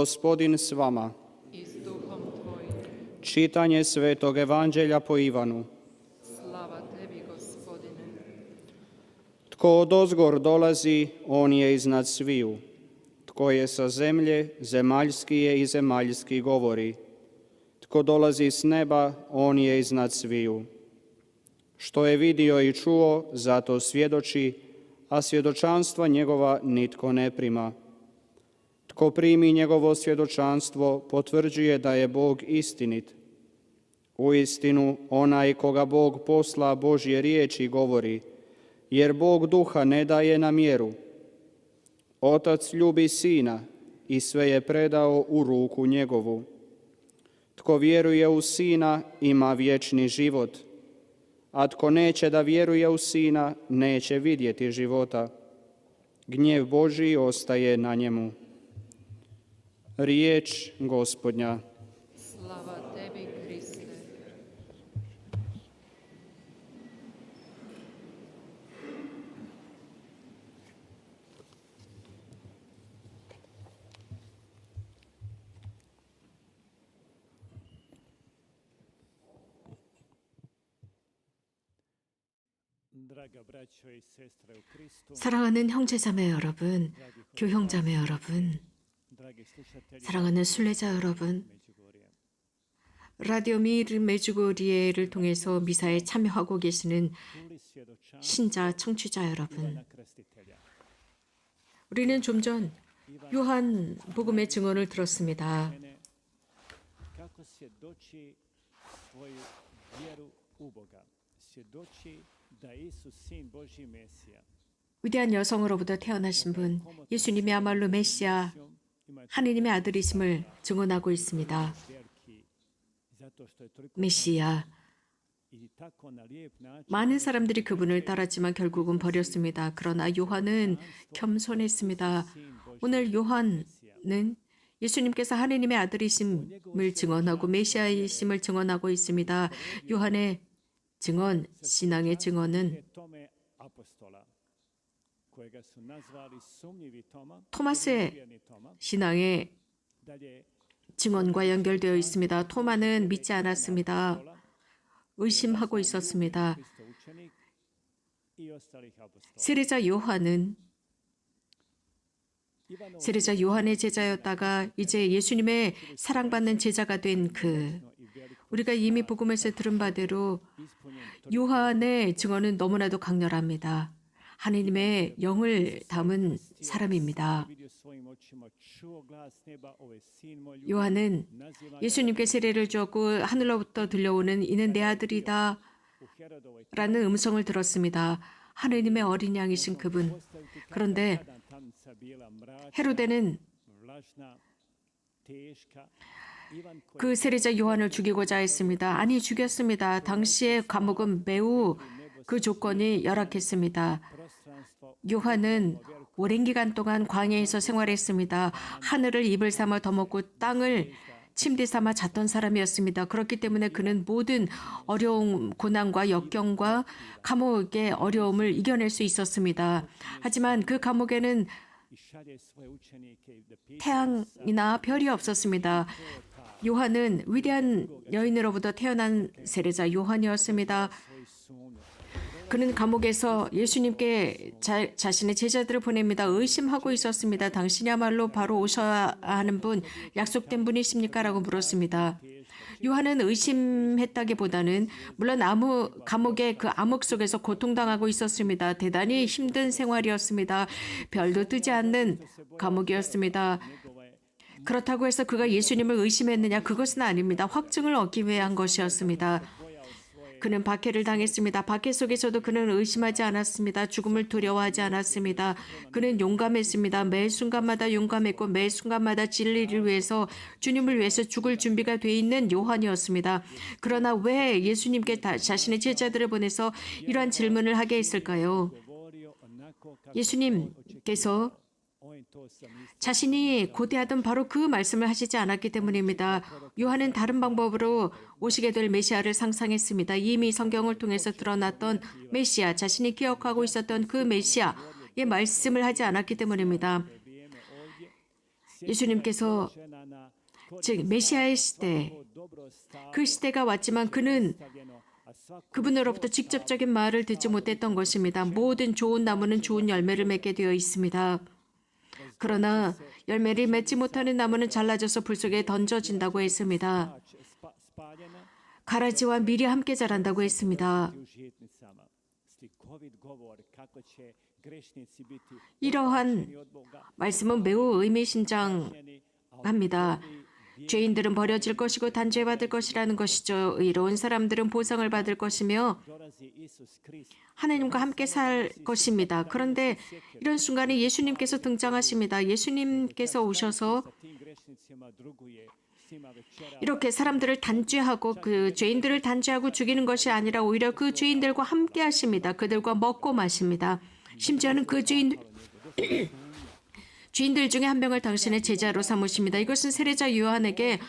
Gospodin s vama. i s duhom Tvojim. Čitanje Svetog Evanđelja po Ivanu. Slava Tebi, Gospodine. Tko od ozgor dolazi, on je iznad sviju. Tko je sa zemlje, zemaljski je i zemaljski govori. Tko dolazi s neba, on je iznad sviju. Što je vidio i čuo, zato svjedoči, a svjedočanstva njegova nitko ne prima. Tko primi njegovo svjedočanstvo, potvrđuje da je Bog istinit. U istinu, onaj koga Bog posla Božje riječi govori, jer Bog duha ne daje na mjeru. Otac ljubi sina i sve je predao u ruku njegovu. Tko vjeruje u sina ima vječni život, a tko neće da vjeruje u sina neće vidjeti života. Gnjev Božji ostaje na njemu. Riječ gospodnja. Slava Tebi, Kriste. 사랑하는 형제자매 여러분, 교형자매 여러분, 사랑하는 순례자 여러분. 라디오 미르 메주고리에를 통해서 미사에 참여하고 계시는 신자 청취자 여러분. 우리는 좀 전 요한 복음의 증언을 들었습니다. 위대한 여성으로부터 태어나신 분, 예수님이야말로 메시아, 하느님의 아들이심을 증언하고 있습니다. 메시아. 많은 사람들이 그분을 따랐지만 결국은 버렸습니다. 그러나 요한은 겸손했습니다. 오늘 요한은 예수님께서 하느님의 아들이심을 증언하고 메시아이심을 증언하고 있습니다. 요한의 증언, 신앙의 증언은 토마스의 신앙의 증언과 연결되어 있습니다. 토마는 믿지 않았습니다. 의심하고 있었습니다. 세례자 요한은 세례자 요한의 제자였다가 이제 예수님의 사랑받는 제자가 된 그 우리가 이미 복음에서 들은 바대로 요한의 증언은 너무나도 강렬합니다. 하느님의 영을 담은 사람입니다. 요한은 예수님께 세례를 주었고 하늘로부터 들려오는 이는 내 아들이다 라는 음성을 들었습니다. 하느님의 어린 양이신 그분. 그런데 헤로데는 그 세례자 요한을 죽이고자 했습니다. 아니 죽였습니다. 당시의 감옥은 매우 그 조건이 열악했습니다. 요한은 오랜 기간 동안 광야에서 생활했습니다. 하늘을 입을 삼아 더먹고 땅을 침대 삼아 잤던 사람이었습니다. 그렇기 때문에 그는 모든 어려움, 고난과 역경과 감옥의 어려움을 이겨낼 수 있었습니다. 하지만 그 감옥에는 태양이나 별이 없었습니다. 요한은 위대한 여인으로부터 태어난 세례자 요한이었습니다. 그는 감옥에서 예수님께 자, 자신의 제자들을 보냅니다. 의심하고 있었습니다. 당신이야말로 바로 오셔야 하는 분, 약속된 분이십니까? 라고 물었습니다. 요한은 의심했다기보다는 물론 아무 감옥의 그 암흑 속에서 고통당하고 있었습니다. 대단히 힘든 생활이었습니다. 별도 뜨지 않는 감옥이었습니다. 그렇다고 해서 그가 예수님을 의심했느냐? 그것은 아닙니다. 확증을 얻기 위한 것이었습니다. 그는 박해를 당했습니다. 박해 속에서도 그는 의심하지 않았습니다. 죽음을 두려워하지 않았습니다. 그는 용감했습니다. 매 순간마다 용감했고 매 순간마다 진리를 위해서 주님을 위해서 죽을 준비가 돼 있는 요한이었습니다. 그러나 왜 예수님께 다- 자신의 제자들을 보내서 이러한 질문을 하게 했을까요? 예수님께서 자신이 고대하던 바로 그 말씀을 하시지 않았기 때문입니다. 요한은 다른 방법으로 오시게 될 메시아를 상상했습니다. 이미 성경을 통해서 드러났던 메시아, 자신이 기억하고 있었던 그 메시아의 말씀을 하지 않았기 때문입니다. 예수님께서 즉 메시아의 시대 그 시대가 왔지만 그는 그분으로부터 직접적인 말을 듣지 못했던 것입니다. 모든 좋은 나무는 좋은 열매를 맺게 되어 있습니다. 그러나 열매를 맺지 못하는 나무는 잘라져서 불 속에 던져진다고 했습니다. 가라지와 밀이 함께 자란다고 했습니다. 이러한 말씀은 매우 의미심장합니다. 죄인들은 버려질 것이고 단죄받을 것이라는 것이죠. 의로운 사람들은 보상을 받을 것이며 하나님과 함께 살 것입니다. 그런데 이런 순간에 예수님께서 등장하십니다. 예수님께서 오셔서 이렇게 사람들을 단죄하고 그 죄인들을 단죄하고 죽이는 것이 아니라 오히려 그 죄인들과 함께 하십니다. 그들과 먹고 마십니다. 심지어는 그 죄인 죄인들 중에 한 명을 당신의 제자로 삼으십니다. 이것은 세례자 요한에게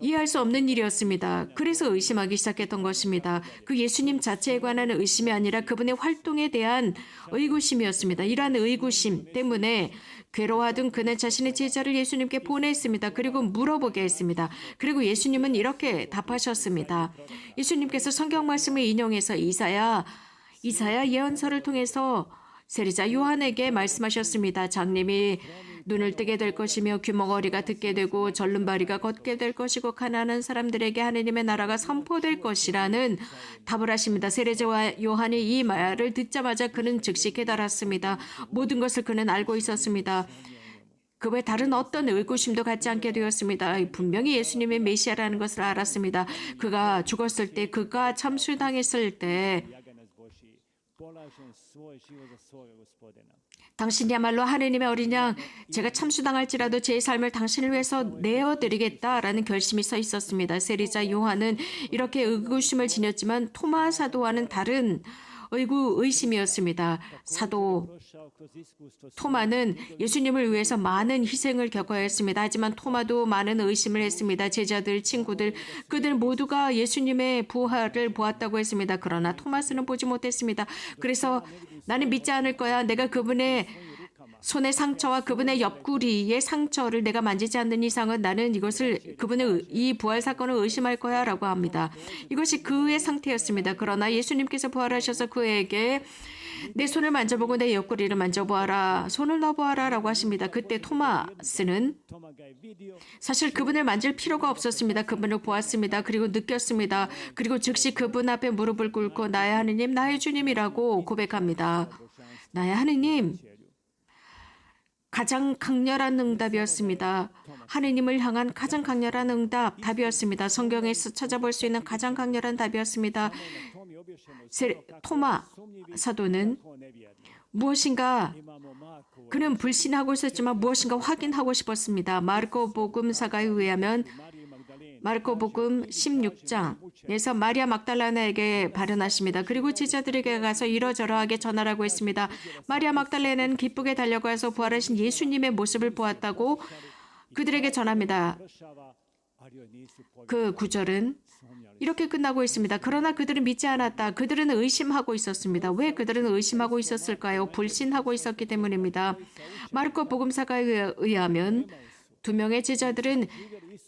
이해할 수 없는 일이었습니다. 그래서 의심하기 시작했던 것입니다. 그 예수님 자체에 관한 의심이 아니라 그분의 활동에 대한 의구심이었습니다. 이러한 의구심 때문에 괴로워하던 그는 자신의 제자를 예수님께 보냈습니다. 그리고 물어보게 했습니다. 그리고 예수님은 이렇게 답하셨습니다. 예수님께서 성경 말씀을 인용해서 이사야 이사야 예언서를 통해서 세리자 요한에게 말씀하셨습니다. 장님이 눈을 뜨게 될 것이며 귀머거리가 듣게 되고 절름발이가 걷게 될 것이고 가난한 사람들에게 하느님의 나라가 선포될 것이라는 답을 하십니다. 세례자 요한이 이 말을 듣자마자 그는 즉시 깨달았습니다. 모든 것을 그는 알고 있었습니다. 그 외 다른 어떤 의구심도 갖지 않게 되었습니다. 분명히 예수님의 메시아라는 것을 알았습니다. 그가 죽었을 때, 그가 참수당했을 때 당신이야말로 하느님의 어린 양, 제가 참수당할지라도 제 삶을 당신을 위해서 내어드리겠다라는 결심이 서 있었습니다. 세리자 요한은 이렇게 의구심을 지녔지만 토마 사도와는 다른 의구 의심이었습니다. 사도 토마는 예수님을 위해서 많은 희생을 겪어야 했습니다. 하지만 토마도 많은 의심을 했습니다. 제자들, 친구들, 그들 모두가 예수님의 부활을 보았다고 했습니다. 그러나 토마스는 보지 못했습니다. 그래서 나는 믿지 않을 거야. 내가 그분의 손의 상처와 그분의 옆구리의 상처를 내가 만지지 않는 이상은 나는 이것을 그분의 이 부활 사건을 의심할 거야라고 합니다. 이것이 그의 상태였습니다. 그러나 예수님께서 부활하셔서 그에게 내 손을 만져보고 내 옆구리를 만져보아라. 손을 넣어보아라라고 하십니다. 그때 토마스는 사실 그분을 만질 필요가 없었습니다. 그분을 보았습니다. 그리고 느꼈습니다. 그리고 즉시 그분 앞에 무릎을 꿇고 나의 하느님, 나의 주님이라고 고백합니다. 나의 하느님, 가장 강렬한 응답이었습니다. 하느님을 향한 가장 강렬한 응답, 답이었습니다. 성경에서 찾아볼 수 있는 가장 강렬한 답이었습니다. 세, 토마 사도는 무엇인가 그는 불신하고 있었지만 무엇인가 확인하고 싶었습니다. 마르코 복음사가에 의하면 마르코 복음 16장에서 마리아 막달라나에게 발언하십니다. 그리고 제자들에게 가서 이러저러하게 전하라고 했습니다. 마리아 막달라나는 기쁘게 달려가서 부활하신 예수님의 모습을 보았다고 그들에게 전합니다. 그 구절은 이렇게 끝나고 있습니다. 그러나 그들은 믿지 않았다. 그들은 의심하고 있었습니다. 왜 그들은 의심하고 있었을까요? 불신하고 있었기 때문입니다. 마르코 복음사가에 의하면 두 명의 제자들은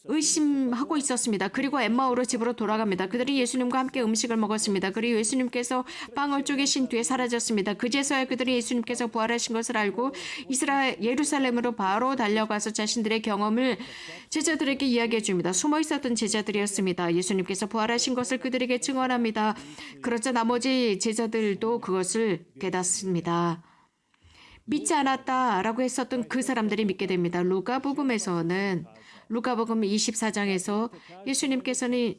의심하고 있었습니다. 그리고 엠마오로 집으로 돌아갑니다. 그들이 예수님과 함께 음식을 먹었습니다. 그리고 예수님께서 빵을 쪼개신 뒤에 사라졌습니다. 그제서야 그들이 예수님께서 부활하신 것을 알고 이스라엘 예루살렘으로 바로 달려가서 자신들의 경험을 제자들에게 이야기해 줍니다. 숨어 있었던 제자들이었습니다. 예수님께서 부활하신 것을 그들에게 증언합니다. 그러자 나머지 제자들도 그것을 깨닫습니다. 믿지 않았다라고 했었던 그 사람들이 믿게 됩니다. 루가복음에서는 루가복음 24장에서 예수님께서는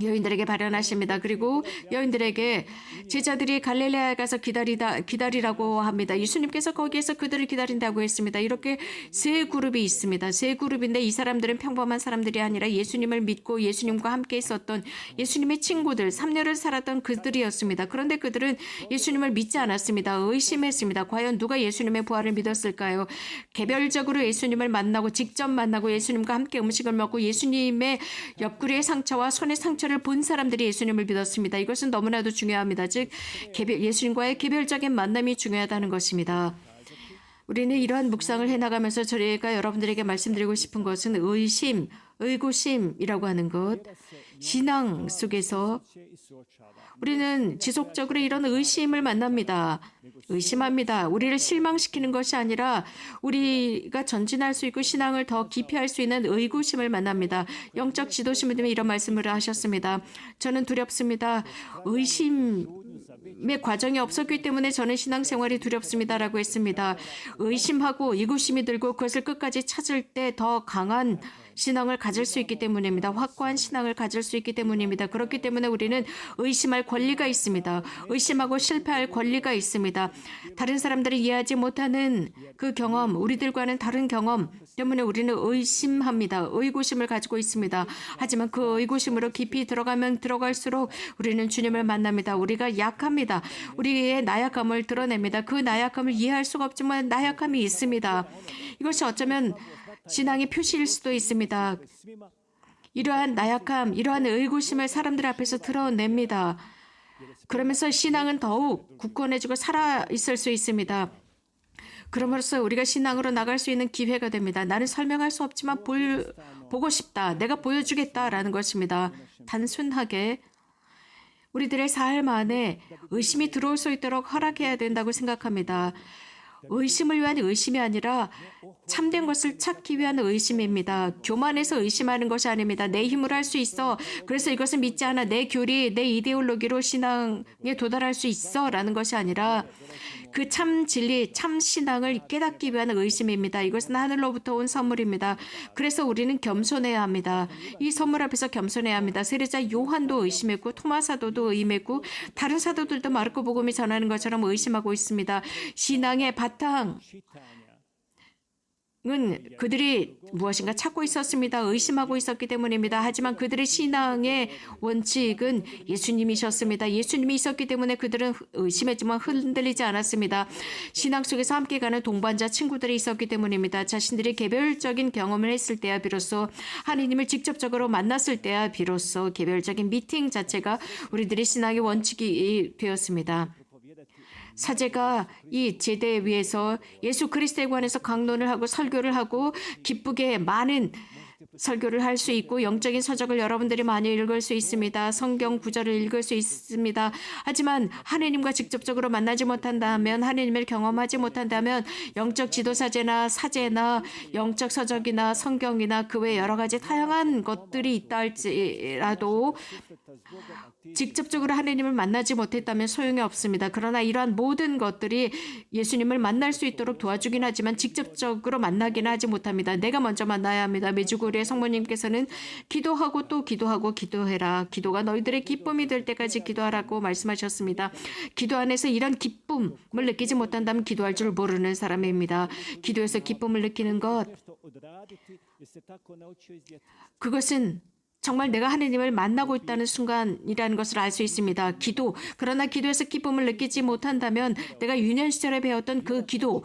여인들에게 발언하십니다. 그리고 여인들에게 제자들이 갈릴레아에 가서 기다리다 기다리라고 합니다. 예수님께서 거기에서 그들을 기다린다고 했습니다. 이렇게 세 그룹이 있습니다. 세 그룹인데 이 사람들은 평범한 사람들이 아니라 예수님을 믿고 예수님과 함께 있었던 예수님의 친구들, 3년을 살았던 그들이었습니다. 그런데 그들은 예수님을 믿지 않았습니다. 의심했습니다. 과연 누가 예수님의 부활을 믿었을까요? 개별적으로 예수님을 만나고 직접 만나고 예수님과 함께 음식을 먹고 예수님의 옆구리의 상처 상처와 손의 상처를 본 사람들이 예수님을 믿었습니다. 이것은 너무나도 중요합니다. 즉 개별, 예수님과의 개별적인 만남이 중요하다는 것입니다. 우리는 이러한 묵상을 해나가면서 저희가 여러분들에게 말씀드리고 싶은 것은 의심, 의구심이라고 하는 것, 신앙 속에서 우리는 지속적으로 이런 의심을 만납니다. 의심합니다. 우리를 실망시키는 것이 아니라 우리가 전진할 수 있고 신앙을 더 깊이 할 수 있는 의구심을 만납니다. 영적 지도신부님이 이런 말씀을 하셨습니다. 저는 두렵습니다. 의심의 과정이 없었기 때문에 저는 신앙생활이 두렵습니다라고 했습니다. 의심하고 의구심이 들고 그것을 끝까지 찾을 때 더 강한 신앙을 가질 수 있기 때문입니다. 확고한 신앙을 가질 수 있기 때문입니다. 그렇기 때문에 우리는 의심할 권리가 있습니다. 의심하고 실패할 권리가 있습니다. 다른 사람들이 이해하지 못하는 그 경험, 우리들과는 다른 경험 때문에 우리는 의심합니다. 의구심을 가지고 있습니다. 하지만 그 의구심으로 깊이 들어가면 들어갈수록 우리는 주님을 만납니다. 우리가 약합니다. 우리의 나약함을 드러냅니다. 그 나약함을 이해할 수가 없지만 나약함이 있습니다. 이것이 어쩌면 신앙의 표시일 수도 있습니다. 이러한 나약함, 이러한 의구심을 사람들 앞에서 드러냅니다. 그러면서 신앙은 더욱 굳건해지고 살아 있을 수 있습니다. 그럼으로써 우리가 신앙으로 나갈 수 있는 기회가 됩니다. 나는 설명할 수 없지만 볼, 보고 싶다. 내가 보여주겠다라는 것입니다. 단순하게 우리들의 삶 안에 의심이 들어올 수 있도록 허락해야 된다고 생각합니다. 의심을 위한 의심이 아니라 참된 것을 찾기 위한 의심입니다. 교만해서 의심하는 것이 아닙니다. 내 힘으로 할 수 있어. 그래서 이것을 믿지 않아. 내 교리, 내 이데올로기로 신앙에 도달할 수 있어. 라는 것이 아니라 그 참 진리, 참 신앙을 깨닫기 위한 의심입니다. 이것은 하늘로부터 온 선물입니다. 그래서 우리는 겸손해야 합니다. 이 선물 앞에서 겸손해야 합니다. 세례자 요한도 의심했고 토마 사도도 의심했고 다른 사도들도 마르코 복음이 전하는 것처럼 의심하고 있습니다. 신앙의 바탕 은 그들이 무엇인가 찾고 있었습니다. 의심하고 있었기 때문입니다. 하지만 그들의 신앙의 원칙은 예수님이셨습니다. 예수님이 있었기 때문에 그들은 의심했지만 흔들리지 않았습니다. 신앙 속에서 함께 가는 동반자 친구들이 있었기 때문입니다. 자신들이 개별적인 경험을 했을 때야 비로소 하느님을 직접적으로 만났을 때야 비로소 개별적인 미팅 자체가 우리들의 신앙의 원칙이 되었습니다. 사제가 이 제대 위에서 예수 그리스도에 관해서 강론을 하고 설교를 하고 기쁘게 많은 설교를 할 수 있고 영적인 서적을 여러분들이 많이 읽을 수 있습니다. 성경 구절을 읽을 수 있습니다. 하지만 하느님과 직접적으로 만나지 못한다면 하느님을 경험하지 못한다면 영적 지도사제나 사제나 영적 서적이나 성경이나 그 외 여러 가지 다양한 것들이 있다 할지라도 직접적으로 하느님을 만나지 못했다면 소용이 없습니다. 그러나 이러한 모든 것들이 예수님을 만날 수 있도록 도와주긴 하지만 직접적으로 만나기는 하지 못합니다. 내가 먼저 만나야 합니다. 메주고리의 성모님께서는 기도하고 또 기도하고 기도해라. 기도가 너희들의 기쁨이 될 때까지 기도하라고 말씀하셨습니다. 기도 안에서 이런 기쁨을 느끼지 못한다면 기도할 줄 모르는 사람입니다. 기도에서 기쁨을 느끼는 것 그것은 정말 내가 하느님을 만나고 있다는 순간이라는 것을 알 수 있습니다. 기도. 그러나 기도에서 기쁨을 느끼지 못한다면 내가 유년 시절에 배웠던 그 기도,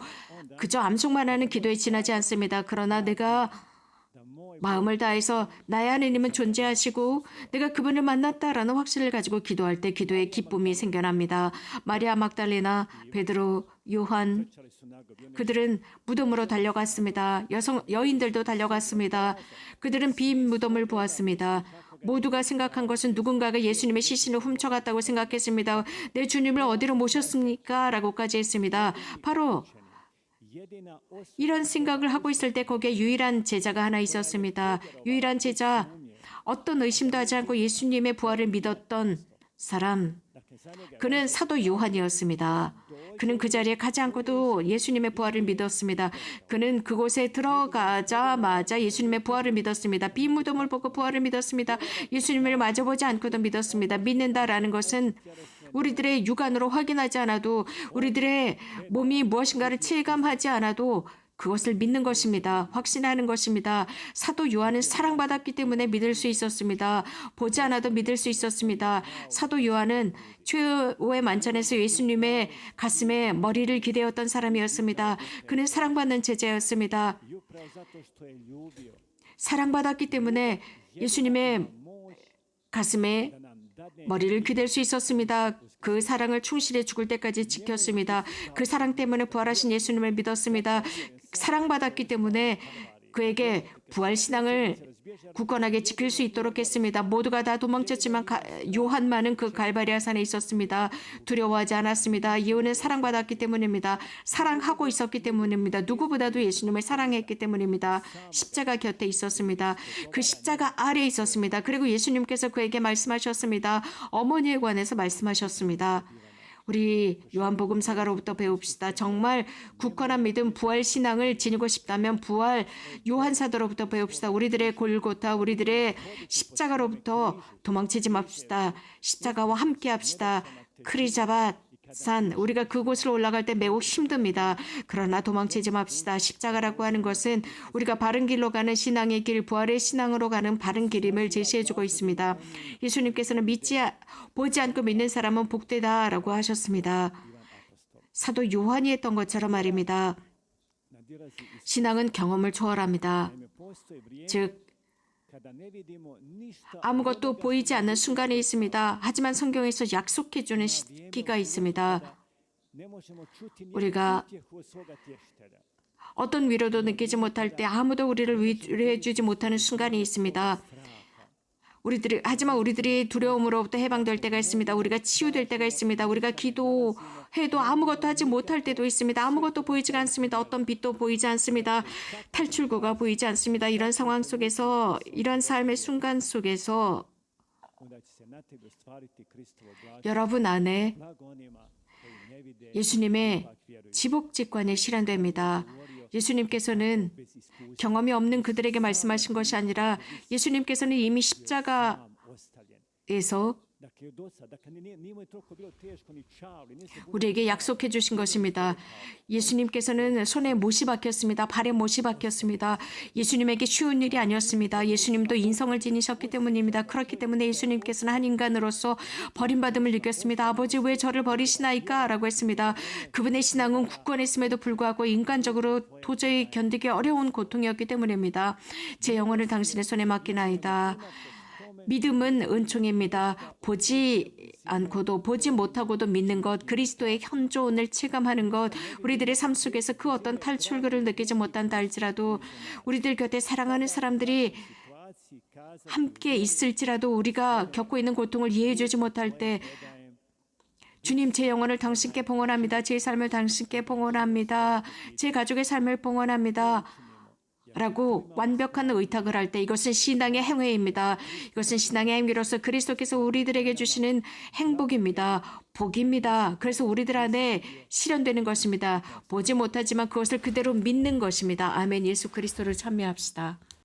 그저 암송만 하는 기도에 지나지 않습니다. 그러나 내가 마음을 다해서 나의 하느님은 존재하시고 내가 그분을 만났다라는 확신을 가지고 기도할 때 기도의 기쁨이 생겨납니다. 마리아 막달레나, 베드로, 요한 그들은 무덤으로 달려갔습니다. 여성 여인들도 달려갔습니다. 그들은 빈 무덤을 보았습니다. 모두가 생각한 것은 누군가가 예수님의 시신을 훔쳐갔다고 생각했습니다. 내 주님을 어디로 모셨습니까? 라고까지 했습니다. 바로 이런 생각을 하고 있을 때 거기에 유일한 제자가 하나 있었습니다. 유일한 제자, 어떤 의심도 하지 않고 예수님의 부활을 믿었던 사람. 그는 사도 요한이었습니다. 그는 그 자리에 가지 않고도 예수님의 부활을 믿었습니다. 그는 그곳에 들어가자마자 예수님의 부활을 믿었습니다. 빈 무덤을 보고 부활을 믿었습니다. 예수님을 마주보지 않고도 믿었습니다. 믿는다라는 것은 우리들의 육안으로 확인하지 않아도 우리들의 몸이 무엇인가를 체감하지 않아도 그것을 믿는 것입니다. 확신하는 것입니다. 사도 요한은 사랑받았기 때문에 믿을 수 있었습니다. 보지 않아도 믿을 수 있었습니다. 사도 요한은 최후의 만찬에서 예수님의 가슴에 머리를 기대었던 사람이었습니다. 그는 사랑받는 제자였습니다. 사랑받았기 때문에 예수님의 가슴에 머리를 기댈 수 있었습니다. 그 사랑을 충실히 죽을 때까지 지켰습니다. 그 사랑 때문에 부활하신 예수님을 믿었습니다. 사랑받았기 때문에 그에게 부활 신앙을 굳건하게 지킬 수 있도록 했습니다. 모두가 다 도망쳤지만 가- 요한만은 그 갈바리아 산에 있었습니다. 두려워하지 않았습니다. 이유는 사랑받았기 때문입니다. 사랑하고 있었기 때문입니다. 누구보다도 예수님을 사랑했기 때문입니다. 십자가 곁에 있었습니다. 그 십자가 아래에 있었습니다. 그리고 예수님께서 그에게 말씀하셨습니다. 어머니에 관해서 말씀하셨습니다. 우리 요한복음 사가로부터 배웁시다. 정말 굳건한 믿음, 부활 신앙을 지니고 싶다면 부활 요한 사도로부터 배웁시다. 우리들의 골고타, 우리들의 십자가로부터 도망치지 맙시다. 십자가와 함께 합시다. 크리자밭 산 우리가 그곳으로 올라갈 때 매우 힘듭니다. 그러나 도망치지 맙시다. 십자가라고 하는 것은 우리가 바른 길로 가는 신앙의 길, 부활의 신앙으로 가는 바른 길임을 제시해 주고 있습니다. 예수님께서는 믿지 아- 보지 않고 믿는 사람은 복되다라고 하셨습니다. 사도 요한이 했던 것처럼 말입니다. 신앙은 경험을 초월합니다. 즉 아무것도 보이지 않는 순간이 있습니다. 하지만 성경에서 약속해 주는 시기가 있습니다. 우리가. 어떤 위로도 느끼지 못할 때 아무도 우리를 위로해 주지 못하는 순간이 있습니다. 우리들이 하지만 우리들이 두려움으로부터 해방될 때가 있습니다. 우리가 치유될 때가 있습니다. 우리가 기도해도 아무것도 하지 못할 때도 있습니다. 아무것도 보이지가 않습니다. 어떤 빛도 보이지 않습니다. 탈출구가 보이지 않습니다. 이런 상황 속에서 이런 삶의 순간 속에서. 여러분 안에 예수님의 지복직관이 실현됩니다. 예수님께서는 경험이 없는 그들에게 말씀하신 것이 아니라 예수님께서는 이미 십자가에서 우리에게 약속해 주신 것입니다. 예수님께서는 손에 못이 박혔습니다. 발에 못이 박혔습니다. 예수님에게 쉬운 일이 아니었습니다. 예수님도 인성을 지니셨기 때문입니다. 그렇기 때문에 예수님께서는 한 인간으로서 버림받음을 느꼈습니다. 아버지 왜 저를 버리시나이까? 라고 했습니다. 그분의 신앙은 굳건했음에도 불구하고 인간적으로 도저히 견디기 어려운 고통이었기 때문입니다. 제 영혼을 당신의 손에 맡기나이다. 믿음은 은총입니다. 보지 않고도 보지 못하고도 믿는 것, 그리스도의 현존을 체감하는 것, 우리들의 삶 속에서 그 어떤 탈출구를 느끼지 못한다 할지라도 우리들 곁에 사랑하는 사람들이 함께 있을지라도 우리가 겪고 있는 고통을 이해해 주지 못할 때 주님 제 영혼을 당신께 봉헌합니다. 제 삶을 당신께 봉헌합니다. 제 가족의 삶을 봉헌합니다. 라고 완벽한 의탁을 할 때 이것은 신앙의 행위입니다. 이것은 신앙의 행위로서 그리스도께서 우리들에게 주시는 행복입니다. 복입니다. 그래서 우리들 안에 실현되는 것입니다. 보지 못하지만 그것을 그대로 믿는 것입니다. 아멘. 예수 그리스도를 찬미합시다.